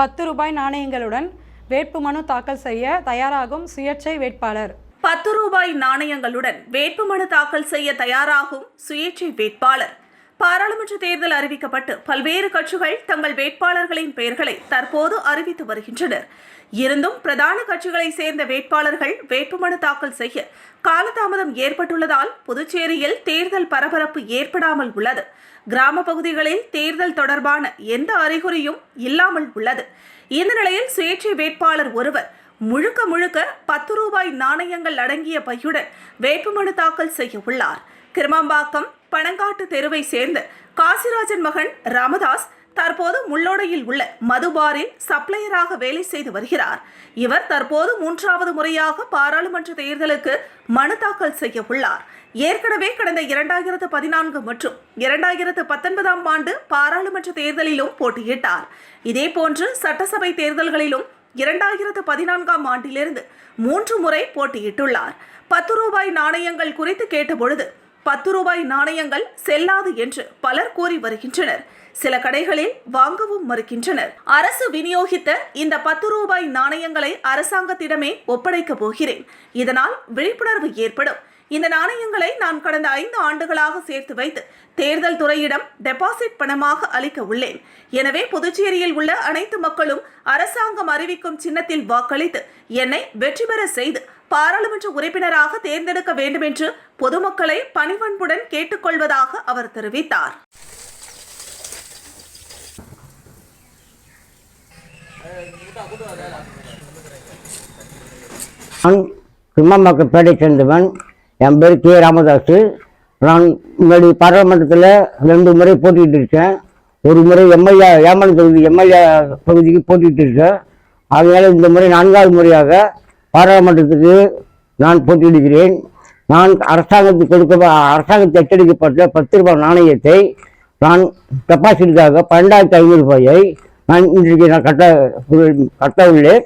பத்து ரூபாய் நாணயங்களுடன் வேட்புமனு தாக்கல் செய்ய தயாராகும் சுயேட்சை வேட்பாளர். பத்து ரூபாய் நாணயங்களுடன் வேட்புமனு தாக்கல் செய்ய தயாராகும் சுயேட்சை வேட்பாளர். பாராளுமன்ற தேர்தல் அறிவிக்கப்பட்டு பல்வேறு கட்சிகள் தங்கள் வேட்பாளர்களின் பெயர்களை தற்போது அறிவித்து வருகின்றனர். இருந்தும் பிரதான கட்சிகளை சேர்ந்த வேட்பாளர்கள் வேட்புமனு தாக்கல் செய்ய காலதாமதம் ஏற்பட்டுள்ளதால் புதுச்சேரியில் தேர்தல் பரபரப்பு ஏற்படாமல் உள்ளது. கிராம பகுதிகளில் தேர்தல் தொடர்பான எந்த அறிகுறியும் இல்லாமல் உள்ளது. இந்த நிலையில் சுயேட்சை வேட்பாளர் ஒருவர் முழுக்க முழுக்க பத்து ரூபாய் நாணயங்கள் அடங்கிய பையுடன் வேட்புமனு தாக்கல் செய்ய உள்ளார். கிருமாம்பாக்கம் பனங்காட்டு தெருவை சேர்ந்த காசிராஜன் மகன் ராமதாஸ் தற்போது முள்ளோடையில் உள்ள மதுபாரில் சப்ளையராக வேலை செய்து வருகிறார். இவர் தற்போது மூன்றாவது முறையாக பாராளுமன்ற தேர்தலுக்கு மனு தாக்கல் செய்ய உள்ளார். ஏற்கனவே கடந்த இரண்டாயிரத்து பதினான்கு மற்றும் இரண்டாயிரத்து பத்தொன்பதாம் ஆண்டு பாராளுமன்ற தேர்தலிலும் போட்டியிட்டார். இதேபோன்று சட்டசபை தேர்தல்களிலும் இரண்டாயிரத்து பதினான்காம் ஆண்டிலிருந்து மூன்று முறை போட்டியிட்டுள்ளார். பத்து ரூபாய் நாணயங்கள் குறித்து கேட்டபொழுது பத்து ரூபாய் நாணயங்கள் செல்லாது என்று பலர் கூறி வருகின்றனர். சில கடைகளில் வாங்கவும் மறுக்கின்றனர். அரசு விநியோகித்த இந்த பத்து ரூபாய் நாணயங்களை அரசாங்கத்திடமே ஒப்படைக்கப் போகிறேன். இதனால் விழிப்புணர்வு ஏற்படும். இந்த நாணயங்களை நான் கடந்த ஐந்து ஆண்டுகளாக சேர்த்து வைத்து தேர்தல் துறையிடம் டெபாசிட் பணமாக அளிக்க உள்ளேன். எனவே புதுச்சேரியில் உள்ள அனைத்து மக்களும் அரசாங்கம் அறிவிக்கும் சின்னத்தில் வாக்களித்து என்னை வெற்றி பெற செய்து பாராளுமன்ற உறுப்பினராக தேர்ந்தெடுக்க வேண்டும் என்று பொதுமக்களை பணிவன்புடன் கேட்டுக்கொள்வதாக அவர் தெரிவித்தார். நான் பேடை சேர்ந்தவன். என் பேர் கே ராமதாஸ் நான் முன்னாடி பாராளுமன்றத்தில் ரெண்டு முறை போட்டிகிட்டு இருக்கேன். ஒரு முறை எம்எல்ஏ ஏமன் தொகுதி எம்எல்ஏ பகுதிக்கு போட்டிகிட்டு இருக்கேன். அதனால் இந்த முறை நான்காவது முறையாக பாராளுமன்றத்துக்கு நான் போட்டியிடுகிறேன். நான் அரசாங்கத்துக்கு கொடுக்க அரசாங்கத்தை அச்சடிக்கப்பட்ட பத்து ரூபாய் நாணயத்தை நான் டெபாசிட்டுக்காக பன்னெண்டாயிரத்தி ஐநூறு ரூபாயை நான் இன்றைக்கு நான் கட்ட கட்ட உள்ளேன்.